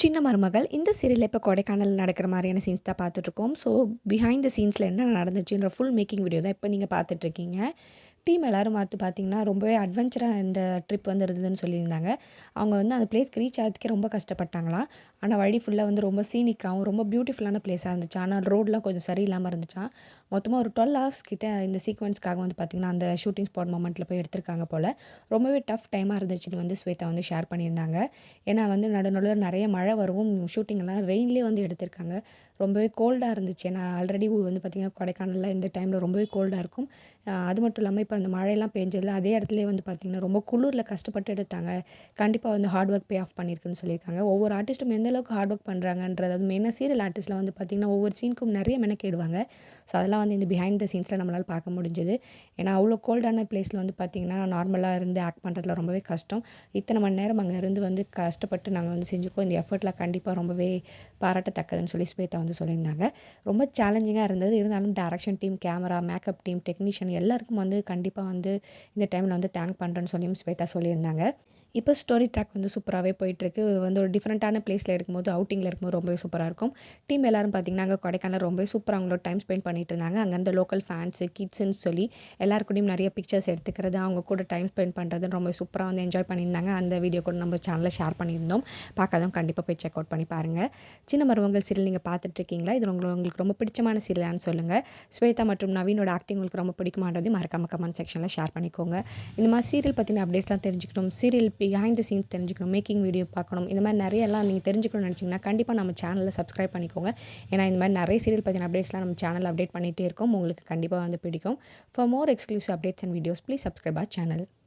சின்ன மருமகள் இந்த சீரியலில் இப்போ கொடைக்கானல் நடக்கிற மாதிரியான சீன்ஸ் தான் பார்த்துட்ருக்கோம் ஸோ பிஹைண்ட் த சீன்ஸில் என்ன நடந்துச்சுன்ற ஃபுல் மேக்கிங் வீடியோ தான் இப்போ நீங்கள் பார்த்துட்ருக்கீங்க டீம் எல்லோரும் பார்த்து பார்த்திங்கன்னா ரொம்பவே அட்வென்ச்சராக இந்த ட்ரிப் வந்து இருந்ததுன்னு சொல்லியிருந்தாங்க. அவங்க வந்து அந்த பிளேஸ்க்கு ரீச் ஆகிறதுக்கே ரொம்ப கஷ்டப்பட்டாங்களாம். ஆனால் வழி ஃபுல்லாக வந்து ரொம்ப சீனிக்காகவும் ரொம்ப பியூட்டிஃபுல்லான பிளேஸாக இருந்துச்சு ஆனால் ரோடெலாம் கொஞ்சம் சரியில்லாமல் இருந்துச்சான் மொத்தமாக ஒரு டுவெல் ஹவர்ஸ் கிட்டே இந்த சீக்வன்ஸ்க்காக வந்து பார்த்திங்கன்னா அந்த ஷூட்டிங் ஸ்பாட் மொமெண்ட்டில் போய் எடுத்திருக்காங்க போல். ரொம்பவே டஃப் டைமாக இருந்துச்சுன்னு வந்து ஸ்வேதா வந்து ஷேர் பண்ணியிருந்தாங்க. ஏன்னா வந்து நடு நடுவில் நிறைய மழை வரவும் ஷூட்டிங்லாம் ரெயின்லேயே வந்து எடுத்திருக்காங்க. ரொம்பவே கோல்டாக இருந்துச்சு. ஏன்னா ஆல்ரெடி வந்து பார்த்திங்கன்னா கொடைக்கானலில் இந்த டைமில் ரொம்பவே கோல்டாக இருக்கும். அது மட்டும் இல்லாமல் இப்போ அந்த மழையெல்லாம் பெஞ்சதில் அதே இடத்துலயே வந்து பார்த்திங்கன்னா ரொம்ப குளிரில் கஷ்டப்பட்டு எடுத்தாங்க. கண்டிப்பாக வந்து ஹார்ட் ஒர்க் பே ஆஃப் பண்ணியிருக்குன்னு சொல்லியிருக்காங்க. ஒவ்வொரு ஆர்டிஸ்ட்டும் எந்த அளவுக்கு ஹார்ட் ஒர்க் பண்ணுறாங்கன்றது அது மெயினாக சீரியல் ஆர்டிஸ்ட்டில் வந்து பார்த்திங்கன்னா ஒவ்வொரு சீனுக்கும் நிறைய மெனக்கேடுவாங்க ஸோ அதெல்லாம் வந்து இந்த பிஹைண்ட் த சீன்ஸில் நம்மளால் பார்க்க முடிஞ்சது. ஏன்னா அவ்வளோ கோல்டான பிளேஸில் வந்து பார்த்திங்கன்னா நார்மலாக இருந்து ஆக்ட் பண்ணுறதுல ரொம்பவே கஷ்டம். இத்தனை மணி நேரம் அங்கே இருந்து வந்து கஷ்டப்பட்டு நாங்கள் வந்து செஞ்சுருக்கோம். இந்த எஃபர்ட்லாம் கண்டிப்பாக ரொம்பவே பாராட்டத்தக்கதுன்னு சொல்லி ஸ்வேதா வந்து சொல்லியிருந்தாங்க. ரொம்ப சேலஞ்சிங்காக இருந்தது. இருந்தாலும் direction team camera makeup team technician எல்லாருக்கும் வந்து கண்டிப்பாக கண்டிப்பாக வந்து இந்த டைமில் வந்து தேங்க் பண்ணுறேன்னு சொல்லியும் ஸ்வேதா சொல்லியிருந்தாங்க. இப்போ ஸ்டோரி ட்ராக் வந்து சூப்பராகவே போயிட்டுருக்கு. வந்து ஒரு டிஃப்ரெண்ட்டான பிளேஸில் இருக்கும்போது அவுட்டிங்கில் இருக்கும்போது ரொம்பவே சூப்பராக இருக்கும். டீம் எல்லோரும் பார்த்திங்கன்னா அங்கே கொடைக்கானல் ரொம்பவே சூப்பராக அவங்களோட டைம் ஸ்பெண்ட் பண்ணிட்டு இருந்தாங்க. அங்கே அந்த லோக்கல் ஃபேன்ஸு கிட்ஸுன்னு சொல்லி எல்லாருக்கூடையும் நிறைய பிக்சர்ஸ் எடுத்துக்கிறது அவங்க கூட டைம் ஸ்பெண்ட் பண்ணுறது ரொம்ப சூப்பராக வந்து என்ஜாய் பண்ணியிருந்தாங்க. அந்த வீடியோ கூட நம்ம சேனலில் ஷேர் பண்ணியிருந்தோம். பார்க்காதவங்க கண்டிப்பாக போய் செக் அவுட் பண்ணி பாருங்கள் சின்ன மருமகள் சீரியல் நீங்கள் பார்த்துட்ருக்கீங்களா? இது உங்களுக்கு உங்களுக்கு ரொம்ப பிடிச்சமான சீரியலான்னு சொல்லுங்கள் ஸ்வேதா மற்றும் நவீனோட ஆக்டிங் உங்களுக்கு ரொம்ப பிடிக்குமான்றது மறக்காம கமெண்ட் செக்ஷனில் ஷேர் பண்ணிக்கோங்க. இந்த மாதிரி சீரியல் பற்றின அப்டேட்ஸ்லாம் தெரிஞ்சுக்கணும். சீரியல் பிஹைண்ட் த சீன்ஸ் தெரிஞ்சுக்கணும். மேக்கிங் வீடியோ பார்க்கணும். இந்த மாதிரி நிறைய எல்லாம் நீங்கள் தெரிஞ்சுக்கணும்னு நினச்சிங்கன்னா கண்டிப்பாக நம்ம சேனலில் சப்ஸ்கிரைப் பண்ணிக்கோங்க. ஏன்னா இந்த மாதிரி நிறைய சீரியல் பற்றின அப்டேட்ஸ்லாம் நம்ம சேனல் அப்டேட் பண்ணிகிட்டே இருக்கோம். உங்களுக்கு கண்டிப்பாக வந்து பிடிக்கும். For more exclusive updates and videos please subscribe our channel